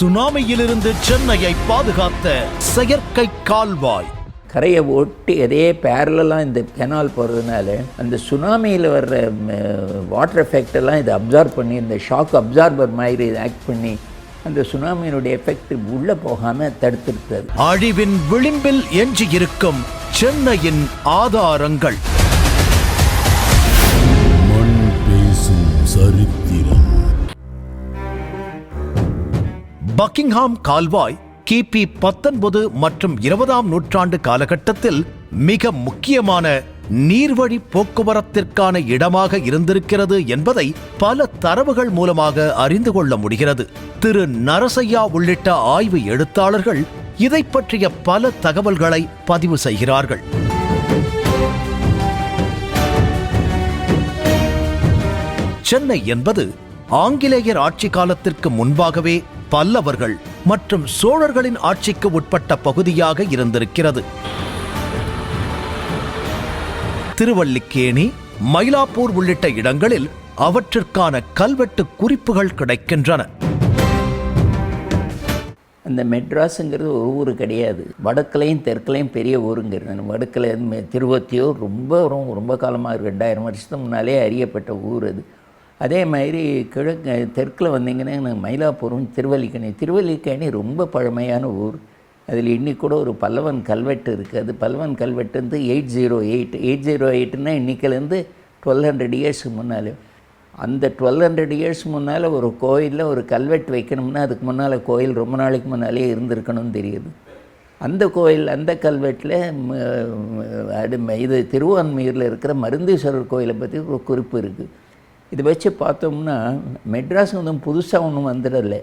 சுனாமியிலிருந்து சென்னையை பாதுகாத்த செயற்கை கால்வாய். கரையை ஒட்டி அதே பேரலாக இந்த கெனால் போகிறதுனால அந்த சுனாமியில் வர்ற வாட்டர் எஃபெக்ட் எல்லாம் இதை அப்சார்ப் பண்ணி இந்த ஷாக் அப்சார்பர் மாதிரி இதை ஆக்ட் பண்ணி அந்த சுனாமியினுடைய எஃபெக்ட் உள்ளே போகாமல் தடுத்துருத்தது அழிவின் விளிம்பில் எஞ்சியிருக்கும் சென்னையின் ஆதாரங்கள். பக்கிங்ஹாம் கால்வாய் கிபி பத்தொன்பது மற்றும் இருபதாம் நூற்றாண்டு காலகட்டத்தில் மிக முக்கியமான நீர்வழி போக்குவரத்திற்கான இடமாக இருந்திருக்கிறது என்பதை பல தரவுகள் மூலமாக அறிந்து கொள்ள முடிகிறது. திரு நரசையா உள்ளிட்ட ஆய்வு எழுத்தாளர்கள் இதை பற்றிய பல தகவல்களை பதிவு செய்கிறார்கள். சென்னை என்பது ஆங்கிலேயர் ஆட்சி காலத்திற்கு முன்பாகவே பல்லவர்கள் மற்றும் சோழர்களின் ஆட்சிக்கு உட்பட்ட பகுதியாக இருந்திருக்கிறது. திருவல்லிக்கேணி மயிலாப்பூர் உள்ளிட்ட இடங்களில் அவற்றிற்கான கல்வெட்டு குறிப்புகள் கிடைக்கின்றன. அந்த மெட்ராஸுங்கிறது ஒரு ஊர் கிடையாது. வடக்குலையும் தெற்குலையும் பெரிய ஊருங்கிறது. வடக்கில் திருவத்தியூர் ரொம்ப ரொம்ப ரொம்ப காலமாக ரெண்டாயிரம் வருஷத்துக்கு முன்னாலே அறியப்பட்ட ஊர் அது. அதே மாதிரி கிழக்கு தெற்கில் வந்தீங்கன்னா எனக்கு மயிலாப்பூரும் திருவல்லிக்கேணி திருவல்லிக்கேணி ரொம்ப பழமையான ஊர். அதில் இன்றைக்கி கூட ஒரு பல்லவன் கல்வெட்டு இருக்குது அது பல்லவன் கல்வெட்டு வந்து eight zero eight. Eight zero எயிட்னா இன்றைக்கிலேருந்து டுவெல் ஹண்ட்ரட் இயர்ஸ்க்கு முன்னாலே. அந்த டுவெல் ஹண்ட்ரட் இயர்ஸ் முன்னால் ஒரு கோயிலில் ஒரு கல்வெட்டு வைக்கணும்னா அதுக்கு முன்னால் கோயில் ரொம்ப நாளைக்கு முன்னாலே இருந்திருக்கணும்னு தெரியுது. அந்த கோயில் அந்த கல்வெட்டில் அது இது திருவான்மையூரில் இருக்கிற மருந்தீஸ்வரர் கோயிலை பற்றி ஒரு குறிப்பு இருக்குது இதை வச்சு பார்த்தோம்னா மெட்ராஸ் ஒன்றும் புதுசாக ஒன்றும் வந்துடலை.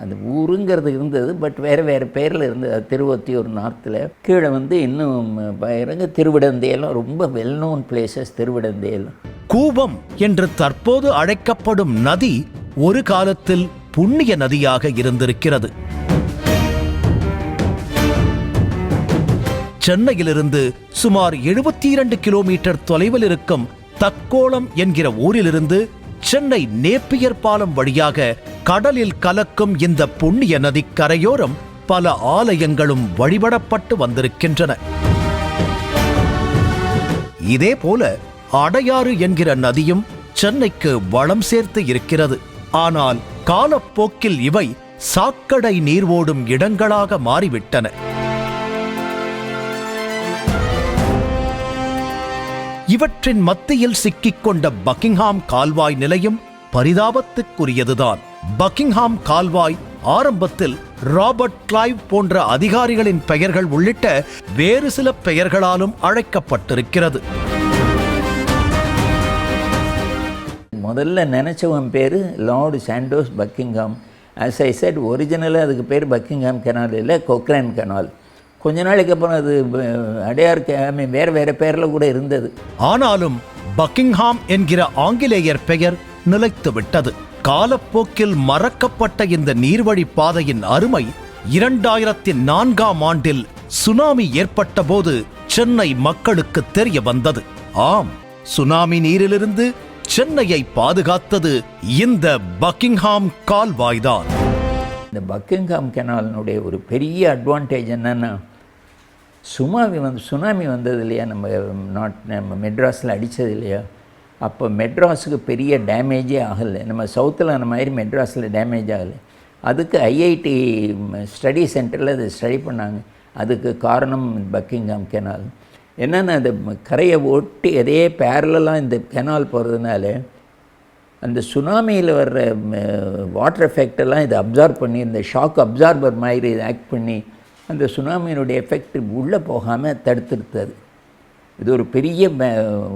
அது ஊருங்கிறது இருந்தது பட் வேறு வேறு பேரில் இருந்தது. அது திருவொத்தியூர் நார்த்தில். கீழே வந்து இன்னும் பயங்கர திருவிடந்தையெல்லாம் ரொம்ப வெல் நோன் பிளேசஸ் திருவிடந்தையெல்லாம். கூபம் என்று தற்போது அழைக்கப்படும் நதி ஒரு காலத்தில் புண்ணிய நதியாக இருந்திருக்கிறது. சென்னையிலிருந்து சுமார் எழுபத்தி இரண்டு கிலோமீட்டர் தொலைவில் இருக்கும் தக்கோளம் என்கிற ஊரிலிருந்து சென்னை நேப்பியர் பாலம் வழியாக கடலில் கலக்கும் இந்த புண்ணிய நதி கரையோரம் பல ஆலயங்களும் வழிபடப்பட்டு வந்திருக்கின்றன. இதேபோல அடையாறு என்கிற நதியும் சென்னைக்கு வளம் சேர்த்து இருக்கிறது. ஆனால் காலப்போக்கில் இவை சாக்கடை நீர் ஓடும் இடங்களாக மாறிவிட்டன. இவற்றின் மத்தியில் சிக்கிக்கொண்ட பக்கிங்ஹாம் கால்வாய் நிலையம் பரிதாபத்துக்குரியதுதான். பக்கிங்ஹாம் கால்வாய் ஆரம்பத்தில் ராபர்ட் கிளைவ் போன்ற அதிகாரிகளின் பெயர்கள் உள்ளிட்ட வேறு சில பெயர்களாலும் அழைக்கப்பட்டிருக்கிறது. முதல்ல நினச்சவன் பேர் lord Santos Buckingham. As I said ஒரிஜினலாக அதுக்கு பேர் பக்கிங்ஹாம் கெனால் இல்லை கொக்ரைன் கெனால். கொஞ்ச நாளைக்கு அப்புறம் அது அடையார் மீன் வேறு வேறு பேரில் கூட இருந்தது. ஆனாலும் பக்கிங்ஹாம் என்கிற ஆங்கிலேயர் பெயர் நிலைத்து விட்டது காலப்போக்கில் மறக்கப்பட்ட இந்த நீர்வழி பாதையின் அருமை இரண்டாயிரத்தி நான்காம் ஆண்டில் சுனாமி ஏற்பட்ட போது சென்னை மக்களுக்கு தெரிய வந்தது. ஆம் சுனாமி நீரிலிருந்து சென்னையை பாதுகாத்தது இந்த பக்கிங்ஹாம் கால்வாய்தான். இந்த பக்கிங்ஹாம் கெனாலினுடைய ஒரு பெரிய அட்வான்டேஜ் என்னென்னா சுமாமி வந்து சுனாமி வந்தது இல்லையா? நம்ம நாட் நம்ம மெட்ராஸில் அடித்தது இல்லையா? அப்போ மெட்ராஸுக்கு பெரிய டேமேஜே ஆகலை. நம்ம சவுத்தில் அந்த மாதிரி மெட்ராஸில் டேமேஜ் ஆகலை. அதுக்கு ஐஐடி ஸ்டடி சென்டரில் அதை ஸ்டடி பண்ணாங்க. அதுக்கு காரணம் பக்கிங்ஹாம் கெனால். என்னென்னா அந்த கரையை ஒட்டி அதே பேரலாம் இந்த கெனால் போகிறதுனால அந்த சுனாமியில் வர்ற வாட்டர் எஃபெக்டெல்லாம் இதை அப்சார்ப் பண்ணி இந்த ஷாக் அப்சார்பர் மாதிரி இதை ஆக்ட் பண்ணி அந்த சுனாமியினுடைய எஃபெக்ட் உள்ளே போகாமல் தடுத்துருத்தது இது ஒரு பெரிய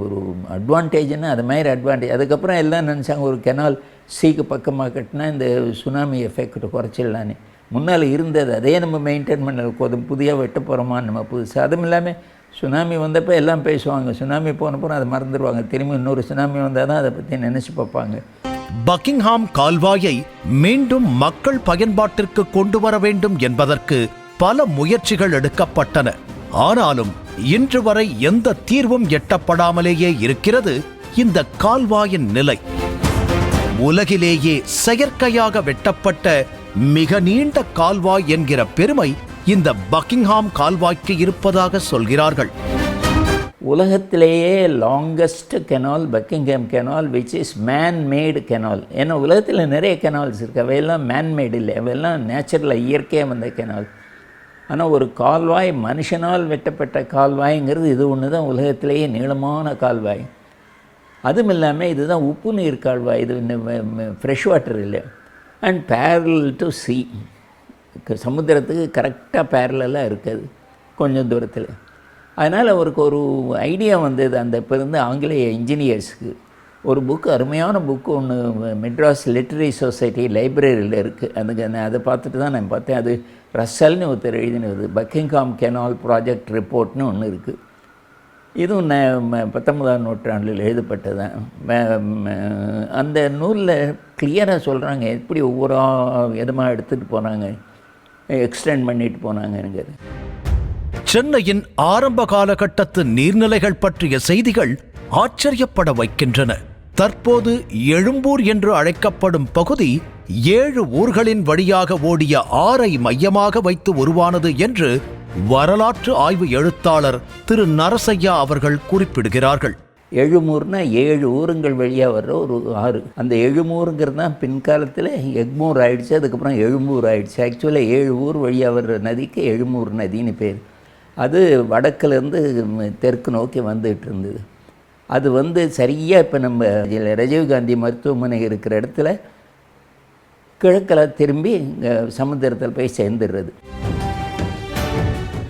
ஒரு அட்வான்டேஜ்னா அது மாதிரி அட்வான்டேஜ் அதுக்கப்புறம் எல்லாம் நினச்சாங்க ஒரு கெனால் சீக்கு பக்கமாக கட்டினா இந்த சுனாமி எஃபெக்ட் குறைச்சிடலான்னு. முன்னால் இருந்தது அதே நம்ம மெயின்டைன் பண்ணல. கொஞ்சம் புதியாக வெட்ட போகிறோமா நம்ம புதுசாக அதுவும் இல்லாமல் சுனாமி வந்தப்போ எல்லாம் பேசுவாங்க. சுனாமி போனப்போ அதை மறந்துடுவாங்க. திரும்பி இன்னொரு சுனாமி வந்தால் தான் அதை பற்றி நினச்சி பார்ப்பாங்க. பக்கிங்ஹாம் கால்வாயை மீண்டும் மக்கள் பயன்பாட்டிற்கு கொண்டு வர வேண்டும் என்பதற்கு பல முயற்சிகள் எடுக்கப்பட்டன. ஆனாலும் இன்று வரை எந்த தீர்வும் எட்டப்படாமலேயே இருக்கிறது இந்த கால்வாயின் நிலை. உலகிலேயே செயற்கையாக வெட்டப்பட்ட மிக நீண்ட கால்வாய் என்கிற பெருமை இந்த பக்கிங்ஹாம் கால்வாய்க்கு இருப்பதாக சொல்கிறார்கள். உலகத்திலேயே longest canal Buckingham canal which is man made canal ஏன்னா உலகத்தில் நிறைய கெனால்ஸ் இருக்குது அவையெல்லாம் மேன்மேடு இல்லை. அவையெல்லாம் நேச்சுரலாக இயற்கையாக வந்த கெனால் ஆனால் ஒரு கால்வாய் மனுஷனால் வெட்டப்பட்ட கால்வாய்ங்கிறது இது ஒன்று தான் உலகத்திலேயே நீளமான கால்வாய். அதுவும் இல்லாமல் இதுதான் உப்பு நீர் கால்வாய். இது ஃப்ரெஷ் வாட்டர் இல்லை அண்ட் பேரல் டு சி சமுத்திரத்துக்கு கரெக்டாக பேரலாக இருக்காது. கொஞ்சம் தூரத்தில். அதனால் அவருக்கு ஒரு ஐடியா வந்தது. அந்த இப்போ இருந்து ஆங்கிலேய இன்ஜினியர்ஸுக்கு ஒரு புக்கு அருமையான புக்கு ஒன்று மெட்ராஸ் லிட்ரரி சொசைட்டி லைப்ரரியில் இருக்குது அதுக்கு நான் அதை பார்த்துட்டு தான் நான் பார்த்தேன். அது ரசல்னு ஒருத்தர் எழுதினது பக்கிங்காம் கெனால் ப்ராஜெக்ட் ரிப்போர்ட்னு ஒன்று இருக்குது இதுவும் நான் ம- பத்தொன்பதாம் நூற்றாண்டில் எழுதப்பட்டதான் அந்த நூலில் கிளியராக சொல்கிறாங்க எப்படி ஒவ்வொரு விதமாக எடுத்துகிட்டு போனாங்க எக்ஸ்டெண்ட் பண்ணிட்டு போனாங்கங்கிறது. சென்னையின் ஆரம்ப காலகட்டத்து நீர்நிலைகள் பற்றிய செய்திகள் ஆச்சரியப்பட வைக்கின்றன. தற்போது எழும்பூர் என்று அழைக்கப்படும் பகுதி ஏழு ஊர்களின் வழியாக ஓடிய ஆறை மையமாக வைத்து உருவானது என்று வரலாற்று ஆய்வு எழுத்தாளர் திரு நரசையா அவர்கள் குறிப்பிடுகிறார்கள். எழுமூர்னா ஏழு ஊருங்கள் வழியாக வர்ற ஒரு ஆறு. அந்த எழுமூருங்கிறது தான் பின்காலத்தில் எக்மூர் ஆயிடுச்சு அதுக்கப்புறம் எழும்பூர் ஆயிடுச்சு. ஆக்சுவலாக ஏழு ஊர் வழியாக வர்ற நதிக்கு எழுமூர் நதின்னு பேர். அது வடக்குலேருந்து தெற்கு நோக்கி வந்துகிட்டு இருந்தது. அது வந்து சரியாக இப்போ நம்ம ரஜீவ்காந்தி மருத்துவமனை இருக்கிற இடத்துல கிழக்கில் திரும்பி இங்கே சமுத்திரத்தில் போய் சேர்ந்துடுறது.